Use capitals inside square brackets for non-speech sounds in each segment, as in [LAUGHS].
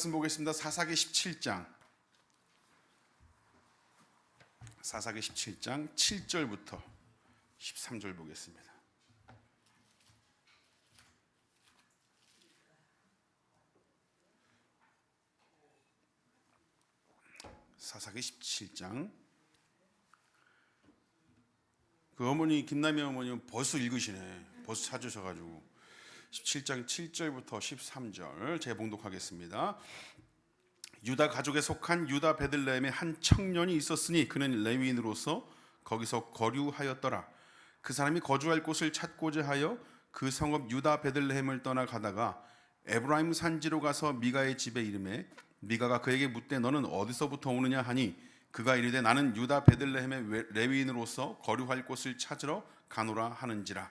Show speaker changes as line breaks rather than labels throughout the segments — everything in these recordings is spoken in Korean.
말씀 보겠습니다. 사사기 17장. 사사기 17장 7절부터 13절 보겠습니다. 사사기 17장 그 어머니 김남희 어머니는 벌써 읽으시네. 벌써 찾으셔 가지고 17장 7절부터 13절 제가 봉독하겠습니다. 유다 가족에 속한 유다 베들레헴에 한 청년이 있었으니 그는 레위인으로서 거기서 거류하였더라. 그 사람이 거주할 곳을 찾고자 하여 그 성읍 유다 베들레헴을 떠나 가다가 에브라임 산지로 가서 미가의 집에 이름에 미가가 그에게 묻되 너는 어디서부터 오느냐 하니 그가 이르되 나는 유다 베들레헴의 레위인으로서 거류할 곳을 찾으러 가노라 하는지라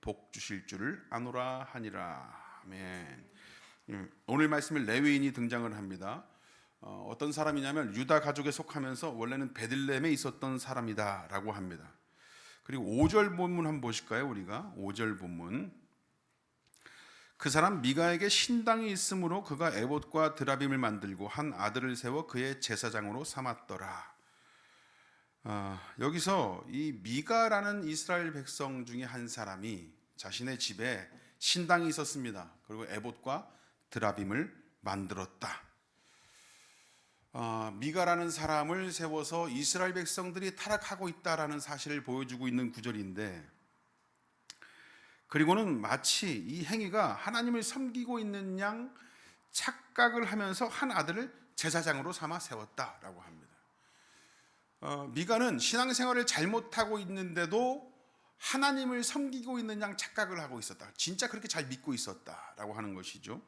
복 주실 줄을 아노라 하니라 아멘. 음, 오늘 말씀에 레위인이 등장을 합니다. 어, 어떤 사람이냐면 유다 가족에 속하면서 원래는 베들레헴에 있었던 사람이다라고 합니다. 그리고 5절 본문 한번 보실까요? 우리가 5절 본문 그 사람 미가에게 신당이 있으므로 그가 에봇과 드라빔을 만들고 한 아들을 세워 그의 제사장으로 삼았더라. 아, 여기서 이 미가라는 이스라엘 백성 중에 한 사람이 자신의 집에 신당이 있었습니다. 그리고 에봇과 드라빔을 만들었다. 아, 미가라는 사람을 세워서 이스라엘 백성들이 타락하고 있다라는 사실을 보여주고 있는 구절인데, 그리고는 마치 이 행위가 하나님을 섬기고 있는 양 착각을 하면서 한 아들을 제사장으로 삼아 세웠다라고 합니다. 어, 미가는 신앙생활을 잘못하고 있는데도 하나님을 섬기고 있는 양 착각을 하고 있었다. 진짜 그렇게 잘 믿고 있었다라고 하는 것이죠.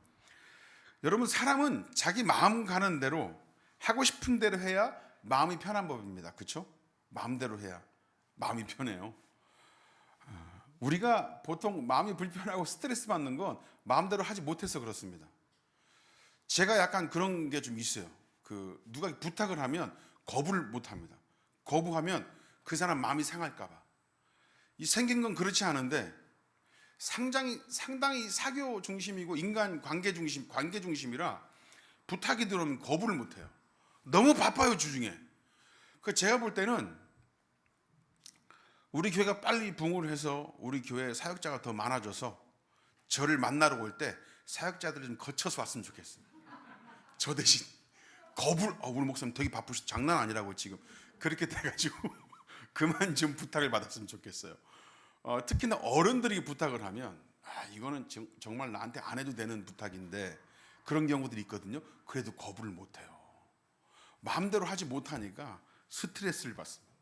여러분 사람은 자기 마음 가는 대로 하고 싶은 대로 해야 마음이 편한 법입니다. 그렇죠? 마음대로 해야 마음이 편해요. 어, 우리가 보통 마음이 불편하고 스트레스 받는 건 마음대로 하지 못해서 그렇습니다. 제가 약간 그런 게 좀 있어요. 그 누가 부탁을 하면 거부를 못 합니다. 거부하면 그 사람 마음이 상할까봐. 이 생긴 건 그렇지 않은데 상당히 상당히 사교 중심이고 인간 관계 중심 관계 중심이라 부탁이 들어오면 거부를 못 해요. 너무 바빠요 주중에. 그 제가 볼 때는 우리 교회가 빨리 붕을 해서 우리 교회 사역자가 더 많아져서 저를 만나러 올 때 사역자들이 좀 거쳐서 왔으면 좋겠어요. 저 대신 거부를 어, 우리 목사님 되게 바쁘시 장난 아니라고 지금 그렇게 돼가지고 [LAUGHS] 그만 좀 부탁을 받았으면 좋겠어요. 어, 특히나 어른들이 부탁을 하면 아 이거는 정, 정말 나한테 안 해도 되는 부탁인데 그런 경우들이 있거든요. 그래도 거부를 못 해요. 마음대로 하지 못하니까 스트레스를 받습니다.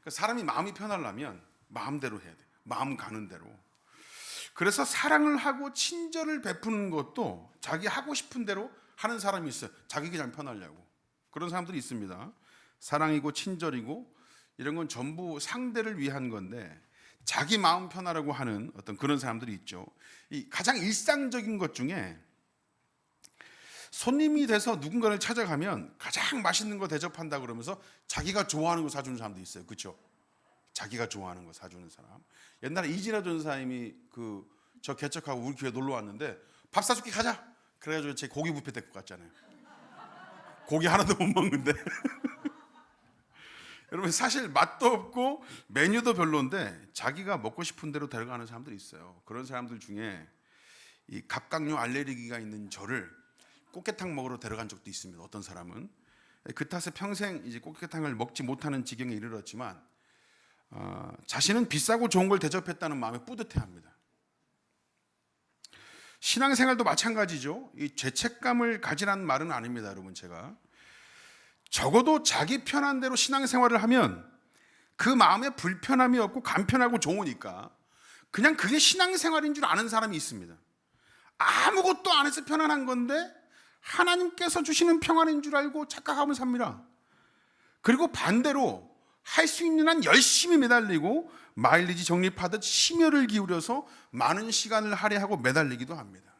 그러니까 사람이 마음이 편하려면 마음대로 해야 돼. 마음 가는 대로. 그래서 사랑을 하고 친절을 베푸는 것도 자기 하고 싶은 대로 하는 사람이 있어요. 자기 그냥 편하려고. 그런 사람들이 있습니다. 사랑이고 친절이고 이런 건 전부 상대를 위한 건데 자기 마음 편하라고 하는 어떤 그런 사람들이 있죠. 이 가장 일상적인 것 중에 손님이 돼서 누군가를 찾아가면 가장 맛있는 거 대접한다 그러면서 자기가 좋아하는 거 사주는 사람도 있어요. 그렇죠? 자기가 좋아하는 거 사주는 사람. 옛날에 이진아 전사님이 그 저 개척하고 우리 교회 놀러 왔는데 밥 사줄게 가자. 그래가지고 제 고기 뷔페 데리고 갔잖아요. 고기 하나도 못 먹는데. [LAUGHS] 여러분 사실 맛도 없고 메뉴도 별로인데 자기가 먹고 싶은 대로 데려가는 사람들이 있어요. 그런 사람들 중에 이 갑각류 알레르기가 있는 저를 꽃게탕 먹으러 데려간 적도 있습니다. 어떤 사람은 그 탓에 평생 이제 꽃게탕을 먹지 못하는 지경에 이르렀지만 어, 자신은 비싸고 좋은 걸 대접했다는 마음에 뿌듯해합니다. 신앙생활도 마찬가지죠. 이 죄책감을 가지라는 말은 아닙니다, 여러분 제가. 적어도 자기 편한 대로 신앙생활을 하면 그 마음에 불편함이 없고 간편하고 좋으니까 그냥 그게 신앙생활인 줄 아는 사람이 있습니다. 아무것도 안 해서 편안한 건데 하나님께서 주시는 평안인 줄 알고 착각하면 삽니다. 그리고 반대로 할 수 있는 한 열심히 매달리고 마일리지 적립하듯 심혈을 기울여서 많은 시간을 할애하고 매달리기도 합니다.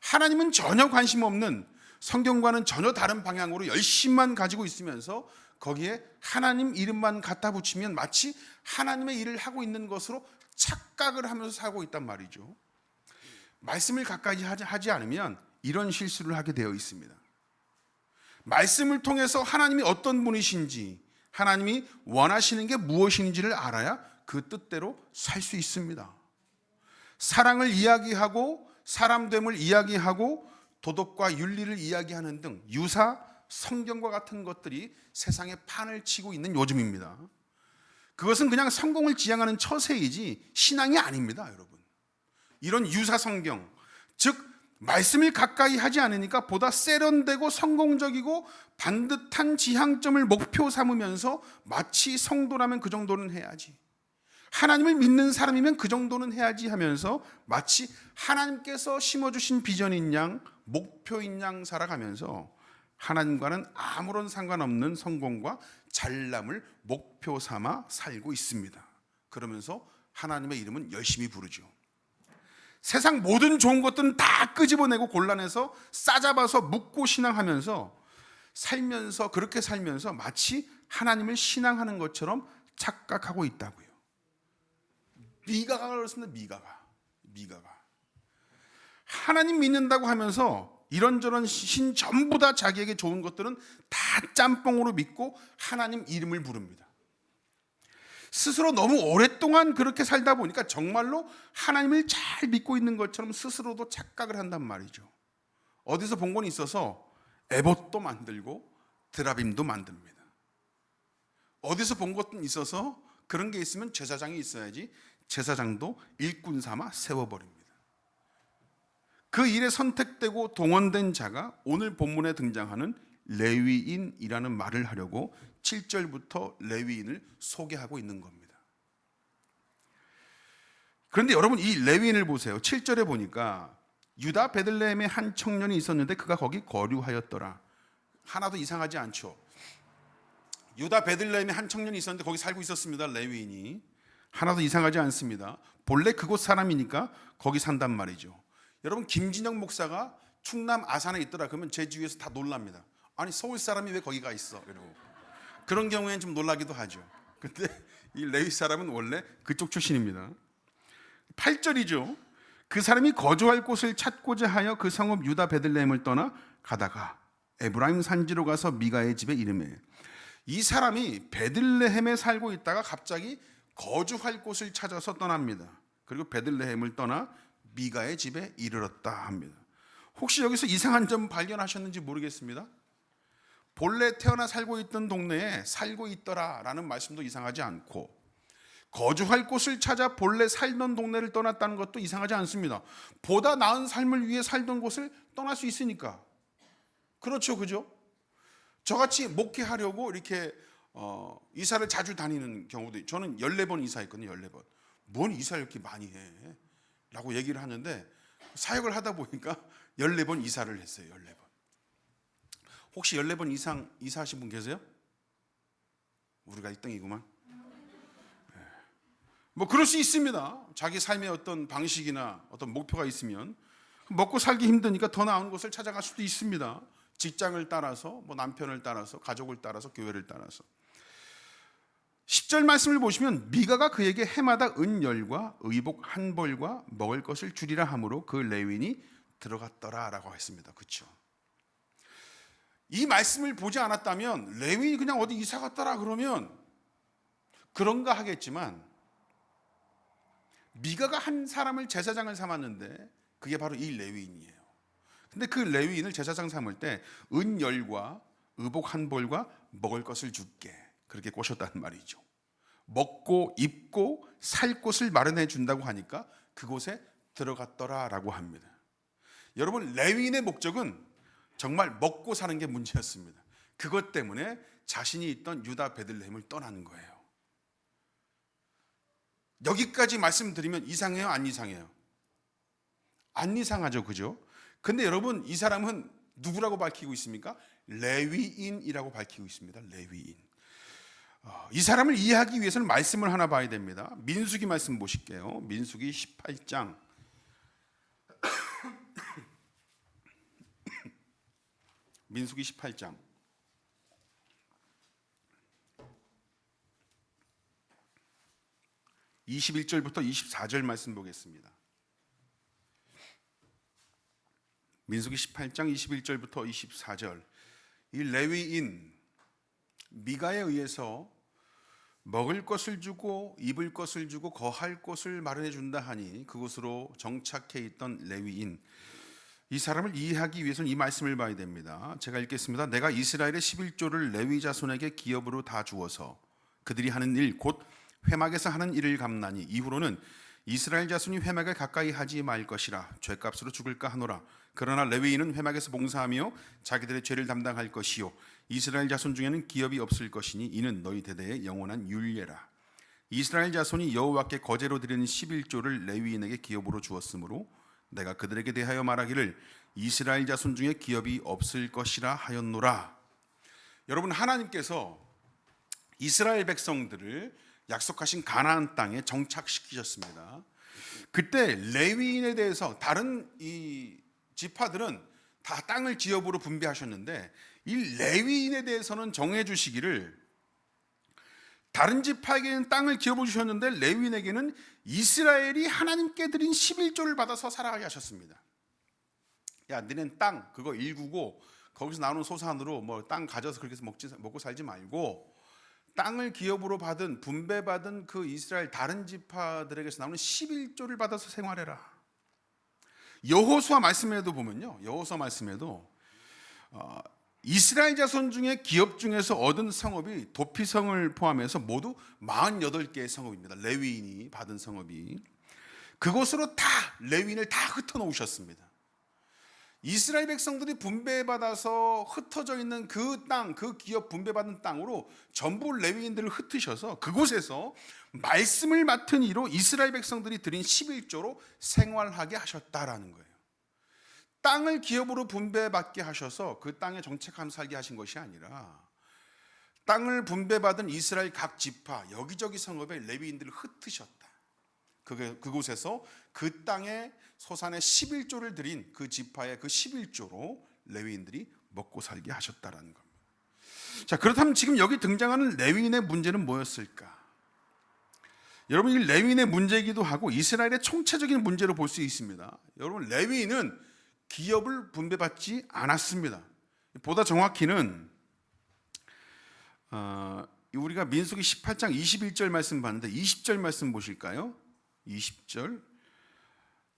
하나님은 전혀 관심 없는 성경과는 전혀 다른 방향으로 열심만 가지고 있으면서 거기에 하나님 이름만 갖다 붙이면 마치 하나님의 일을 하고 있는 것으로 착각을 하면서 살고 있단 말이죠. 말씀을 가까이 하지- 않으면 이런 실수를 하게 되어 있습니다. 말씀을 통해서 하나님이 어떤 분이신지, 하나님이 원하시는 게 무엇인지를 알아야 그 뜻대로 살 수 있습니다. 사랑을 이야기하고 사람됨을 이야기하고 도덕과 윤리를 이야기하는 등 유사 성경과 같은 것들이 세상에 판을 치고 있는 요즘입니다. 그것은 그냥 성공을 지향하는 처세이지 신앙이 아닙니다, 여러분. 이런 유사 성경, 즉 말씀을 가까이 하지 않으니까 보다 세련되고 성공적이고 반듯한 지향점을 목표 삼으면서 마치 성도라면 그 정도는 해야지. 하나님을 믿는 사람이면 그 정도는 해야지 하면서 마치 하나님께서 심어주신 비전인 양, 목표인 양 살아가면서 하나님과는 아무런 상관없는 성공과 잘남을 목표 삼아 살고 있습니다. 그러면서 하나님의 이름은 열심히 부르죠. 세상 모든 좋은 것들은 다 끄집어내고 골라내서 싸잡아서 묻고 신앙하면서 살면서 그렇게 살면서 마치 하나님을 신앙하는 것처럼 착각하고 있다고요. 미가가 그렇습니다. 미가가. 미가가. 하나님 믿는다고 하면서 이런저런 신 전부 다 자기에게 좋은 것들은 다 짬뽕으로 믿고 하나님 이름을 부릅니다. 스스로 너무 오랫동안 그렇게 살다 보니까 정말로 하나님을 잘 믿고 있는 것처럼 스스로도 착각을 한단 말이죠. 어디서 본 건 있어서 에봇도 만들고 드라빔도 만듭니다. 어디서 본 것도 있어서 그런 게 있으면 제사장이 있어야지 제사장도 일꾼 삼아 세워버립니다. 그 일에 선택되고 동원된 자가 오늘 본문에 등장하는 레위인이라는 말을 하려고 7절부터 레위인을 소개하고 있는 겁니다. 그런데 여러분 이 레위인을 보세요. 7절에 보니까 유다 베들레헴에 한 청년이 있었는데 그가 거기 거류하였더라. 하나도 이상하지 않죠. 유다 베들레헴에 한 청년이 있었는데 거기 살고 있었습니다. 레위인이. 하나도 이상하지 않습니다. 본래 그곳 사람이니까 거기 산단 말이죠. 여러분 김진영 목사가 충남 아산에 있더라 그러면 제 주위에서 다 놀랍니다. 아니 서울 사람이 왜 거기가 있어? 이러고 그런 경우에는 좀 놀라기도 하죠. 근데 [LAUGHS] 이 레위 사람은 원래 그쪽 출신입니다. 8절이죠. 그 사람이 거주할 곳을 찾고자 하여 그 성읍 유다 베들레헴을 떠나 가다가 에브라임 산지로 가서 미가의 집에 이름해 이 사람이 베들레헴에 살고 있다가 갑자기 거주할 곳을 찾아서 떠납니다. 그리고 베들레헴을 떠나 미가의 집에 이르렀다 합니다. 혹시 여기서 이상한 점 발견하셨는지 모르겠습니다. 본래 태어나 살고 있던 동네에 살고 있더라라는 말씀도 이상하지 않고 거주할 곳을 찾아 본래 살던 동네를 떠났다는 것도 이상하지 않습니다. 보다 나은 삶을 위해 살던 곳을 떠날 수 있으니까. 그렇죠, 그죠? 저같이 목회하려고 이렇게 어, 이사를 자주 다니는 경우도 있- 저는 14번 이사했거든요, 14번. 뭔 이사를 이렇게 많이 해? 라고 얘기를 하는데 사역을 하다 보니까 [LAUGHS] 14번 이사를 했어요, 14번. 혹시 14번 이상 이사하신 분 계세요? 우리가 1등이구만. 뭐 그럴 수 있습니다. 자기 삶의 어떤 방식이나 어떤 목표가 있으면 먹고 살기 힘드니까 더 나은 곳을 찾아갈 수도 있습니다. 직장을 따라서 뭐 남편을 따라서 가족을 따라서 교회를 따라서 10절 말씀을 보시면 미가가 그에게 해마다 은열과 의복 한 벌과 먹을 것을 주리라 함으로 그 레윈이 들어갔더라라고 했습니다. 그렇죠? 이 말씀을 보지 않았다면 레윈이 그냥 어디 이사 갔더라 그러면 그런가 하겠지만 미가가 한 사람을 제사장을 삼았는데 그게 바로 이 레위인이에요. 근데 그 레위인을 제사장 삼을 때 은열과 의복 한 벌과 먹을 것을 줄게 그렇게 꼬셨다는 말이죠. 먹고 입고 살 곳을 마련해 준다고 하니까 그곳에 들어갔더라라고 합니다. 여러분 레위인의 목적은 정말 먹고 사는 게 문제였습니다. 그것 때문에 자신이 있던 유다 베들레헴을 떠나는 거예요. 여기까지 말씀드리면 이상해요, 안 이상해요? 안 이상하죠, 그죠? 근데 여러분 이 사람은 누구라고 밝히고 있습니까? 레위인이라고 밝히고 있습니다. 레위인. 어, 이 사람을 이해하기 위해서는 말씀을 하나 봐야 됩니다. 민수기 말씀 보실게요. 민수기 18장. 민수기 18장. 21절부터 24절 말씀 보겠습니다. 민수기 18장 21절부터 24절. 이 레위인 미가에 의해서 먹을 것을 주고 입을 것을 주고 거할 곳을 마련해 준다 하니 그곳으로 정착해 있던 레위인 이 사람을 이해하기 위해서는 이 말씀을 봐야 됩니다. 제가 읽겠습니다. 내가 이스라엘의 11조를 레위 자손에게 기업으로 다 주어서 그들이 하는 일 곧 회막에서 하는 일을 감나니 이후로는 이스라엘 자손이 회막을 가까이 하지 말 것이라 죄값으로 죽을까 하노라. 그러나 레위인은 회막에서 봉사하며 자기들의 죄를 담당할 것이요 이스라엘 자손 중에는 기업이 없을 것이니 이는 너희 대대의 영원한 율례라. 이스라엘 자손이 여호와께 거제로 드리는 11조를 레위인에게 기업으로 주었으므로 내가 그들에게 대하여 말하기를 이스라엘 자손 중에 기업이 없을 것이라 하였노라. 여러분 하나님께서 이스라엘 백성들을 약속하신 가나안 땅에 정착시키셨습니다. 그때 레위인에 대해서 다른 이 지파들은 다 땅을 기업으로 분배하셨는데 이 레위인에 대해서는 정해 주시기를 다른 지파에게는 땅을 기업으로 주셨는데 레위인에게는 이스라엘이 하나님께 드린 11조를 받아서 살아가게 하셨습니다. 야, 너넨 땅 그거 일구고 거기서 나오는 소산으로 뭐 땅 가져서 그렇게 먹지 먹고 살지 말고 땅을 기업으로 받은 분배받은 그 이스라엘 다른 지파들에게서 나오는 11조를 받아서 생활해라. 여호수아 말씀에도 보면요. 여호수아 말씀에도 어, 이스라엘 자손 중에 기업 중에서 얻은 성읍이 도피성을 포함해서 모두 48개의 성읍입니다. 레위인이 받은 성읍이 그곳으로 다 레위인을 다 흩어 놓으셨습니다. 이스라엘 백성들이 분배받아서 흩어져 있는 그 땅, 그 기업 분배받은 땅으로 전부 레위인들을 흩으셔서 그곳에서 말씀을 맡은 이로 이스라엘 백성들이 드린 11조로 생활하게 하셨다라는 거예요. 땅을 기업으로 분배받게 하셔서 그 땅에 정착하면서 살게 하신 것이 아니라 땅을 분배받은 이스라엘 각 지파 여기저기 성읍에 레위인들을 흩으셨다. 그게 그곳에서 그 땅에 소산의 11조를 드린 그 지파의 그 11조로 레위인들이 먹고 살게 하셨다라는 겁니다. 자, 그렇다면 지금 여기 등장하는 레위인의 문제는 뭐였을까? 여러분 이 레위인의 문제이기도 하고 이스라엘의 총체적인 문제로 볼 수 있습니다. 여러분 레위인은 기업을 분배받지 않았습니다. 보다 정확히는 어, 우리가 민수기 18장 21절 말씀 봤는데 20절 말씀 보실까요? 20절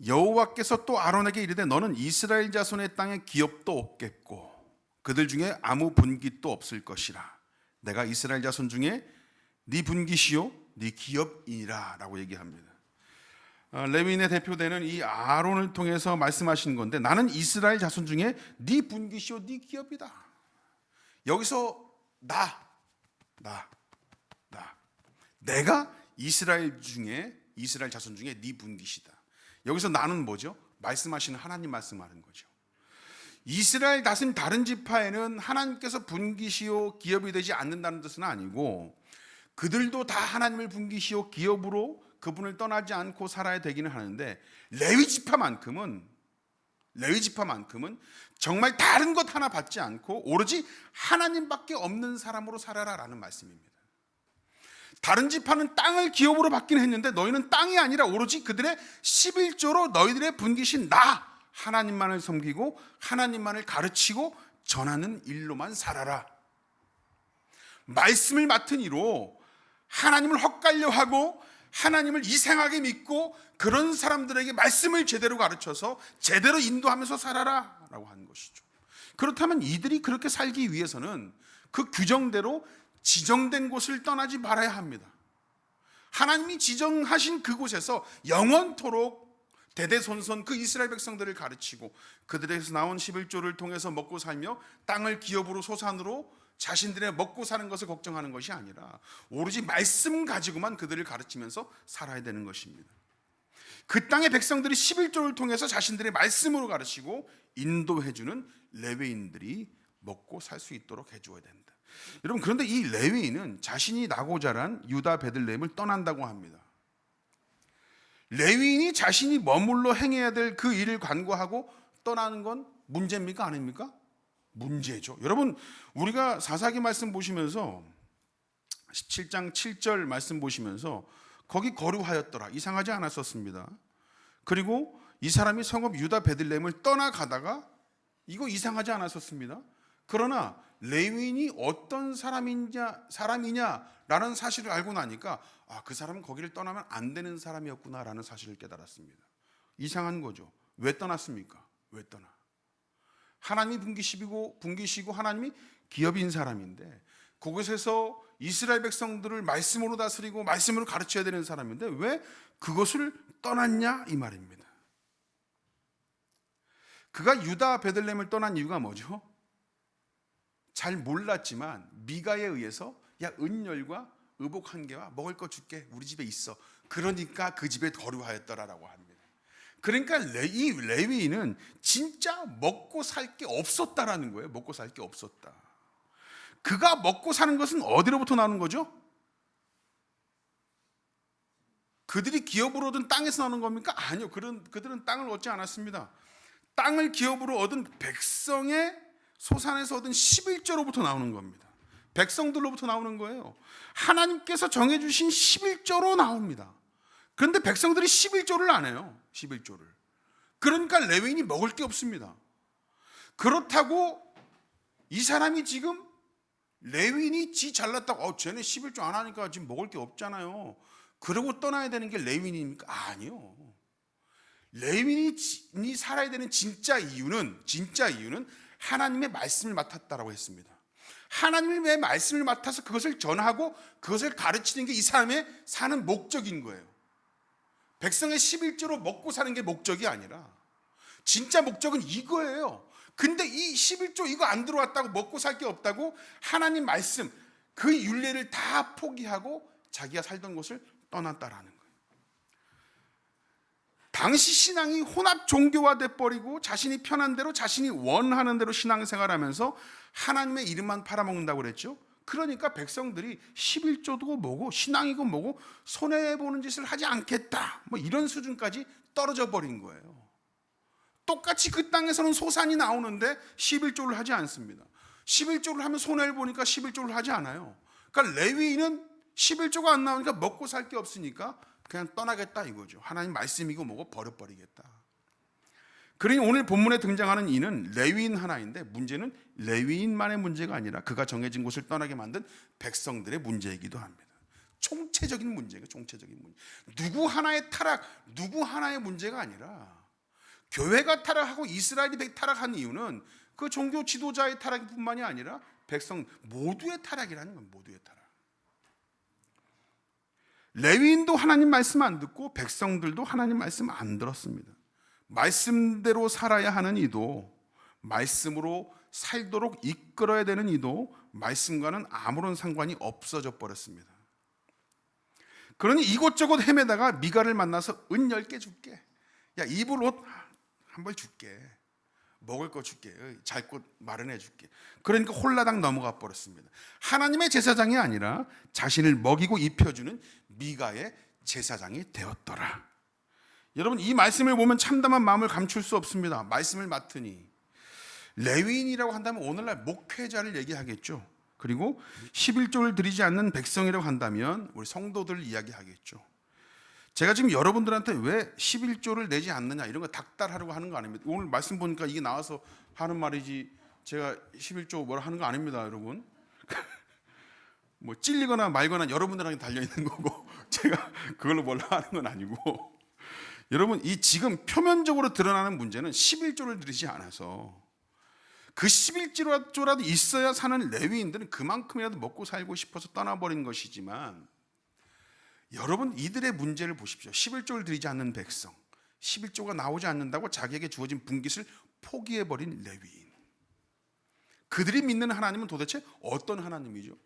여호와께서 또 아론에게 이르되 너는 이스라엘 자손의 땅에 기업도 없겠고 그들 중에 아무 분깃도 없을 것이라 내가 이스라엘 자손 중에 네 분깃이요 네 기업이라라고 얘기합니다. 어, 레위인의 대표되는 이 아론을 통해서 말씀하시는 건데 나는 이스라엘 자손 중에 네 분깃이요 네 기업이다. 여기서 나, 나, 나. 내가 이스라엘 중에 이스라엘 자손 중에 네 분깃이다. 여기서 나는 뭐죠? 말씀하시는 하나님 말씀하는 거죠. 이스라엘 다른 다른 지파에는 하나님께서 분깃이요 기업이 되지 않는다는 뜻은 아니고 그들도 다 하나님을 분깃이요 기업으로 그분을 떠나지 않고 살아야 되기는 하는데 레위 지파만큼은 레위 지파만큼은 정말 다른 것 하나 받지 않고 오로지 하나님밖에 없는 사람으로 살아라라는 말씀입니다. 다른 지파는 땅을 기업으로 받긴 했는데 너희는 땅이 아니라 오로지 그들의 11조로 너희들의 분기신 나 하나님만을 섬기고 하나님만을 가르치고 전하는 일로만 살아라. 말씀을 맡은 이로 하나님을 헛갈려 하고 하나님을 이상하게 믿고 그런 사람들에게 말씀을 제대로 가르쳐서 제대로 인도하면서 살아라 라고 하는 것이죠. 그렇다면 이들이 그렇게 살기 위해서는 그 규정대로 지정된 곳을 떠나지 말아야 합니다. 하나님이 지정하신 그곳에서 영원토록 대대손손 그 이스라엘 백성들을 가르치고 그들에게서 나온 11조를 통해서 먹고 살며 땅을 기업으로 소산으로 자신들의 먹고 사는 것을 걱정하는 것이 아니라 오로지 말씀 가지고만 그들을 가르치면서 살아야 되는 것입니다. 그 땅의 백성들이 11조를 통해서 자신들의 말씀으로 가르치고 인도해 주는 레위인들이 먹고 살 수 있도록 해 주어야 된다. 여러분 그런데 이 레위인은 자신이 나고 자란 유다 베들레헴을 떠난다고 합니다. 레위인이 자신이 머물러 행해야 될 그 일을 간과하고 떠나는 건 문제입니까 아닙니까? 문제죠. 여러분 우리가 사사기 말씀 보시면서 17장 7절 말씀 보시면서 거기 거류하였더라. 이상하지 않았었습니다. 그리고 이 사람이 성읍 유다 베들레헴을 떠나가다가 이거 이상하지 않았었습니다. 그러나 레위인이 어떤 사람이냐 사람이냐라는 사실을 알고 나니까 아, 그 사람은 거기를 떠나면 안 되는 사람이었구나라는 사실을 깨달았습니다. 이상한 거죠. 왜 떠났습니까? 왜 떠나? 하나님이 분기시고 분기시고 하나님이 기업인 사람인데 그곳에서 이스라엘 백성들을 말씀으로 다스리고 말씀으로 가르쳐야 되는 사람인데 왜 그것을 떠났냐 이 말입니다. 그가 유다 베들렘을 떠난 이유가 뭐죠? 잘 몰랐지만 미가에 의해서 야 은열과 의복 한 개와 먹을 거 줄게 우리 집에 있어. 그러니까 그 집에 거류하였더라라고 합니다. 그러니까 레, 이 레위인은 진짜 먹고 살 게 없었다라는 거예요. 먹고 살 게 없었다. 그가 먹고 사는 것은 어디로부터 나오는 거죠? 그들이 기업으로 얻은 땅에서 나오는 겁니까? 아니요. 그들은, 그들은 땅을 얻지 않았습니다. 땅을 기업으로 얻은 백성의 소산에서 얻은 11조로부터 나오는 겁니다. 백성들로부터 나오는 거예요. 하나님께서 정해 주신 11조로 나옵니다. 그런데 백성들이 11조를 안 해요. 11조를. 그러니까 레위인이 먹을 게 없습니다. 그렇다고 이 사람이 지금 레위인이 지 잘났다고 어 쟤네 11조 안 하니까 지금 먹을 게 없잖아요. 그러고 떠나야 되는 게 레위인입니까? 아니요. 레위인이 살아야 되는 진짜 이유는 진짜 이유는 하나님의 말씀을 맡았다라고 했습니다. 하나님의 말씀을 맡아서 그것을 전하고 그것을 가르치는 게 이 사람의 사는 목적인 거예요. 백성의 11조로 먹고 사는 게 목적이 아니라 진짜 목적은 이거예요. 근데 이 11조 이거 안 들어왔다고 먹고 살 게 없다고 하나님 말씀 그 윤례를 다 포기하고 자기가 살던 곳을 떠났다라는 거예요. 당시 신앙이 혼합 종교화 돼 버리고 자신이 편한 대로 자신이 원하는 대로 신앙생활하면서 하나님의 이름만 팔아먹는다고 그랬죠. 그러니까 백성들이 11조도 뭐고 신앙이고 뭐고 손해 보는 짓을 하지 않겠다. 뭐 이런 수준까지 떨어져 버린 거예요. 똑같이 그 땅에서는 소산이 나오는데 11조를 하지 않습니다. 11조를 하면 손해를 보니까 11조를 하지 않아요. 그러니까 레위인은 11조가 안 나오니까 먹고 살 게 없으니까 그냥 떠나겠다 이거죠. 하나님 말씀이고 뭐고 버려버리겠다. 그러니 오늘 본문에 등장하는 이는 레위인 하나인데 문제는 레위인만의 문제가 아니라 그가 정해진 곳을 떠나게 만든 백성들의 문제이기도 합니다. 총체적인 문제가 총체적인 문제. 누구 하나의 타락, 누구 하나의 문제가 아니라 교회가 타락하고 이스라엘이 타락한 이유는 그 종교 지도자의 타락뿐만이 아니라 백성 모두의 타락이라는 건 모두의 타락. 레위인도 하나님 말씀 안 듣고 백성들도 하나님 말씀 안 들었습니다. 말씀대로 살아야 하는 이도 말씀으로 살도록 이끌어야 되는 이도 말씀과는 아무런 상관이 없어져 버렸습니다. 그러니 이곳저곳 헤매다가 미가를 만나서 은 10개 줄게. 야, 입을 옷 한 벌 줄게. 먹을 거 줄게. 잘 곳 마련해 줄게. 그러니까 홀라당 넘어가 버렸습니다. 하나님의 제사장이 아니라 자신을 먹이고 입혀주는 미가의 제사장이 되었더라. 여러분 이 말씀을 보면 참담한 마음을 감출 수 없습니다. 말씀을 맡으니 레위인이라고 한다면 오늘날 목회자를 얘기하겠죠. 그리고 11조를 드리지 않는 백성이라고 한다면 우리 성도들 이야기하겠죠. 제가 지금 여러분들한테 왜 11조를 내지 않느냐 이런 거 닥달하려고 하는 거 아닙니다. 오늘 말씀 보니까 이게 나와서 하는 말이지 제가 11조 뭐라 하는 거 아닙니다, 여러분. [LAUGHS] 뭐 찔리거나 말거나 여러분들한테 달려 있는 거고 [LAUGHS] 제가 그걸로 뭘라 하는 건 아니고 여러분 이 지금 표면적으로 드러나는 문제는 11조를 드리지 않아서 그 11조라도 있어야 사는 레위인들은 그만큼이라도 먹고 살고 싶어서 떠나버린 것이지만 여러분 이들의 문제를 보십시오. 11조를 드리지 않는 백성, 11조가 나오지 않는다고 자기에게 주어진 분깃을 포기해 버린 레위인. 그들이 믿는 하나님은 도대체 어떤 하나님이죠?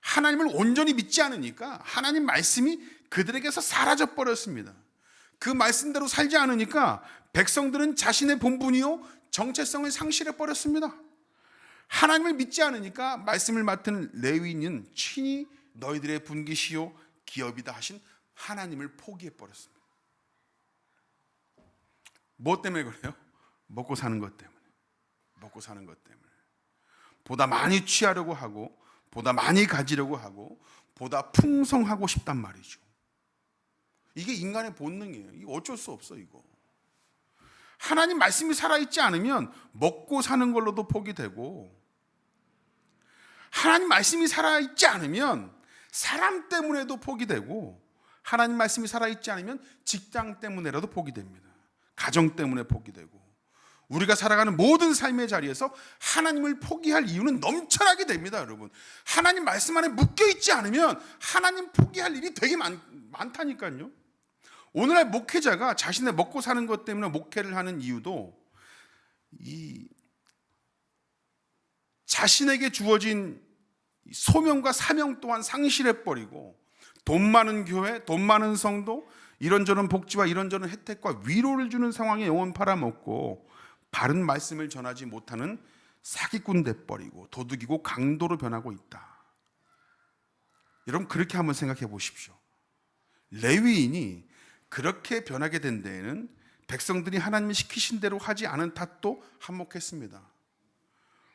하나님을 온전히 믿지 않으니까 하나님 말씀이 그들에게서 사라져 버렸습니다. 그 말씀대로 살지 않으니까 백성들은 자신의 본분이요 정체성을 상실해 버렸습니다. 하나님을 믿지 않으니까 말씀을 맡은 레위인은 친히 너희들의 분기시요 기업이다 하신 하나님을 포기해 버렸습니다. 뭐 때문에 그래요? 먹고 사는 것 때문에. 먹고 사는 것 때문에. 보다 많이 취하려고 하고 보다 많이 가지려고 하고 보다 풍성하고 싶단 말이죠. 이게 인간의 본능이에요. 어쩔 수 없어 이거. 하나님 말씀이 살아있지 않으면 먹고 사는 걸로도 포기되고 하나님 말씀이 살아있지 않으면 사람 때문에도 포기되고 하나님 말씀이 살아있지 않으면 직장 때문에라도 포기됩니다. 가정 때문에 포기되고 우리가 살아가는 모든 삶의 자리에서 하나님을 포기할 이유는 넘쳐나게 됩니다, 여러분. 하나님 말씀 안에 묶여 있지 않으면 하나님 포기할 일이 되게 많, 많다니까요. 오늘날 목회자가 자신의 먹고 사는 것 때문에 목회를 하는 이유도 이 자신에게 주어진 소명과 사명 또한 상실해 버리고 돈 많은 교회, 돈 많은 성도, 이런저런 복지와 이런저런 혜택과 위로를 주는 상황에 영혼 팔아먹고 바른 말씀을 전하지 못하는 사기꾼 돼 버리고 도둑이고 강도로 변하고 있다. 여러분 그렇게 한번 생각해 보십시오. 레위인이 그렇게 변하게 된 데에는 백성들이 하나님이 시키신 대로 하지 않은 탓도 한몫했습니다.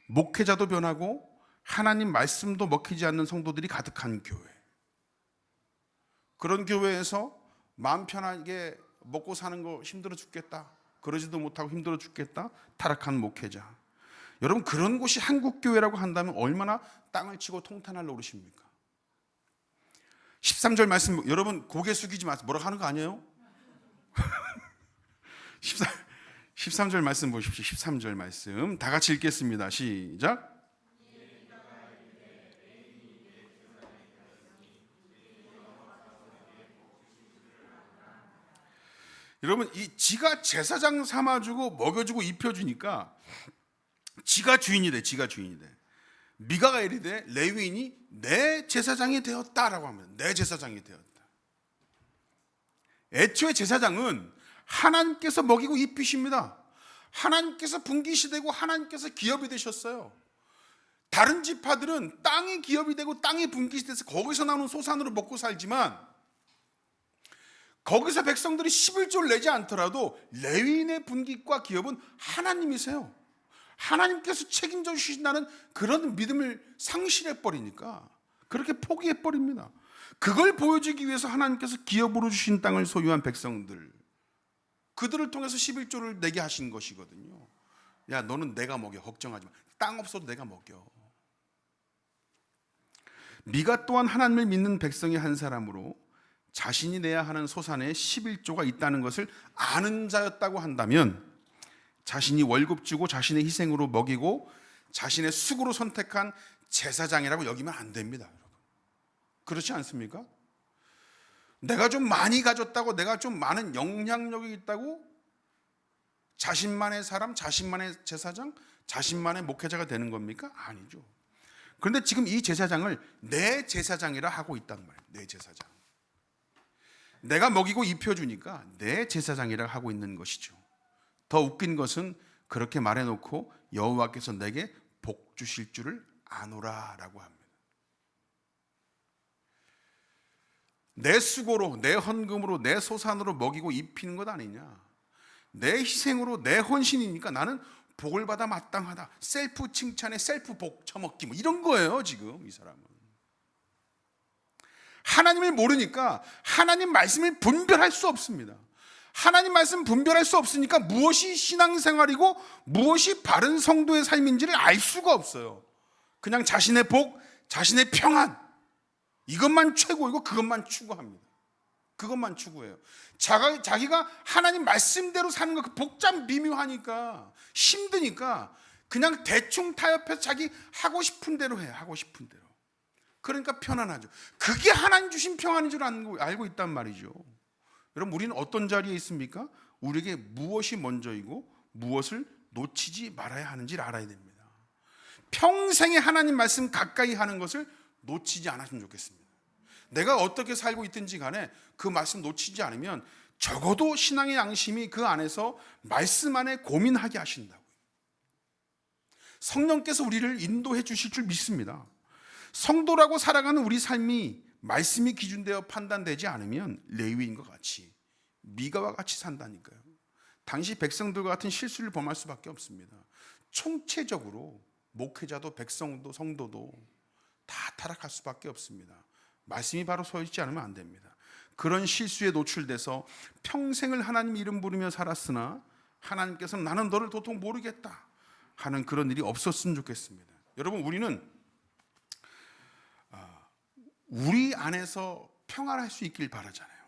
목회자도 변하고 하나님 말씀도 먹히지 않는 성도들이 가득한 교회. 그런 교회에서 마음 편하게 먹고 사는 거 힘들어 죽겠다. 그러지도 못하고 힘들어 죽겠다. 타락한 목회자. 여러분 그런 곳이 한국 교회라고 한다면 얼마나 땅을 치고 통탄할 노릇입니까? 13절 말씀 여러분 고개 숙이지 마세요. 뭐라고 하는 거 아니에요? [LAUGHS] 13, 13절 말씀 보십시오. 13절 말씀 다 같이 읽겠습니다. 시작. 여러분 이 지가 제사장 삼아주고 먹여주고 입혀주니까 지가 주인이 돼 지가 주인이 돼 미가가 이르되 레위인이 내 제사장이 되었다라고 하면 내 제사장이 되었다 애초에 제사장은 하나님께서 먹이고 입히십니다 하나님께서 분깃이 되고 하나님께서 기업이 되셨어요 다른 지파들은 땅이 기업이 되고 땅이 분깃이 돼서 거기서 나오는 소산으로 먹고 살지만 거기서 백성들이 11조를 내지 않더라도 레위인의 분깃과 기업은 하나님이세요. 하나님께서 책임져 주신다는 그런 믿음을 상실해 버리니까 그렇게 포기해 버립니다. 그걸 보여주기 위해서 하나님께서 기업으로 주신 땅을 소유한 백성들 그들을 통해서 11조를 내게 하신 것이거든요. 야, 너는 내가 먹여. 걱정하지 마. 땅 없어도 내가 먹여. 미가 또한 하나님을 믿는 백성의 한 사람으로 자신이 내야 하는 소산에 11조가 있다는 것을 아는 자였다고 한다면 자신이 월급 주고 자신의 희생으로 먹이고 자신의 수고로 선택한 제사장이라고 여기면 안 됩니다. 그렇지 않습니까? 내가 좀 많이 가졌다고 내가 좀 많은 영향력이 있다고 자신만의 사람, 자신만의 제사장, 자신만의 목회자가 되는 겁니까? 아니죠. 그런데 지금 이 제사장을 내 제사장이라 하고 있단 말이에요. 내 제사장. 내가 먹이고 입혀주니까 내 제사장이라 하고 있는 것이죠. 더 웃긴 것은 그렇게 말해놓고 여호와께서 내게 복 주실 줄을 아노라라고 합니다. 내 수고로, 내 헌금으로, 내 소산으로 먹이고 입히는 것 아니냐? 내 희생으로, 내 헌신이니까 나는 복을 받아 마땅하다. 셀프 칭찬에 셀프 복 처먹기 뭐 이런 거예요 지금 이 사람은. 하나님을 모르니까 하나님 말씀을 분별할 수 없습니다. 하나님 말씀 분별할 수 없으니까 무엇이 신앙생활이고 무엇이 바른 성도의 삶인지를 알 수가 없어요. 그냥 자신의 복, 자신의 평안 이것만 최고이고 그것만 추구합니다. 그것만 추구해요. 자가, 자기가 하나님 말씀대로 사는 거 그 복잡 미묘하니까 힘드니까 그냥 대충 타협해서 자기 하고 싶은 대로 해. 하고 싶은 대로. 그러니까 편안하죠. 그게 하나님 주신 평안인 줄 알고 있단 말이죠. 여러분 우리는 어떤 자리에 있습니까? 우리에게 무엇이 먼저이고 무엇을 놓치지 말아야 하는지를 알아야 됩니다. 평생에 하나님 말씀 가까이 하는 것을 놓치지 않았으면 좋겠습니다. 내가 어떻게 살고 있든지 간에 그 말씀 놓치지 않으면 적어도 신앙의 양심이 그 안에서 말씀 안에 고민하게 하신다고요. 성령께서 우리를 인도해 주실 줄 믿습니다. 성도라고 살아가는 우리 삶이 말씀이 기준되어 판단되지 않으면 레위인과 같이 미가와 같이 산다니까요. 당시 백성들과 같은 실수를 범할 수밖에 없습니다. 총체적으로 목회자도 백성도 성도도 다 타락할 수밖에 없습니다. 말씀이 바로 서 있지 않으면 안 됩니다. 그런 실수에 노출돼서 평생을 하나님 이름 부르며 살았으나 하나님께서는 나는 너를 도통 모르겠다 하는 그런 일이 없었으면 좋겠습니다. 여러분 우리는 아, 우리 안에서 평안할 수 있길 바라잖아요.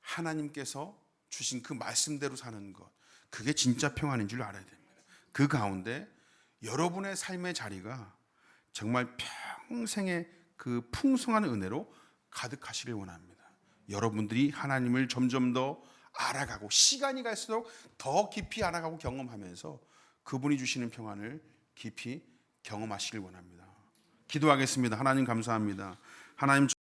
하나님께서 주신 그 말씀대로 사는 것 그게 진짜 평안인 줄 알아야 됩니다. 그 가운데 여러분의 삶의 자리가 정말 평생의 그 풍성한 은혜로 가득하시길 원합니다. 여러분들이 하나님을 점점 더 알아가고 시간이 갈수록 더 깊이 알아가고 경험하면서 그분이 주시는 평안을 깊이 경험하시길 원합니다. 기도하겠습니다. 하나님 감사합니다. 하나님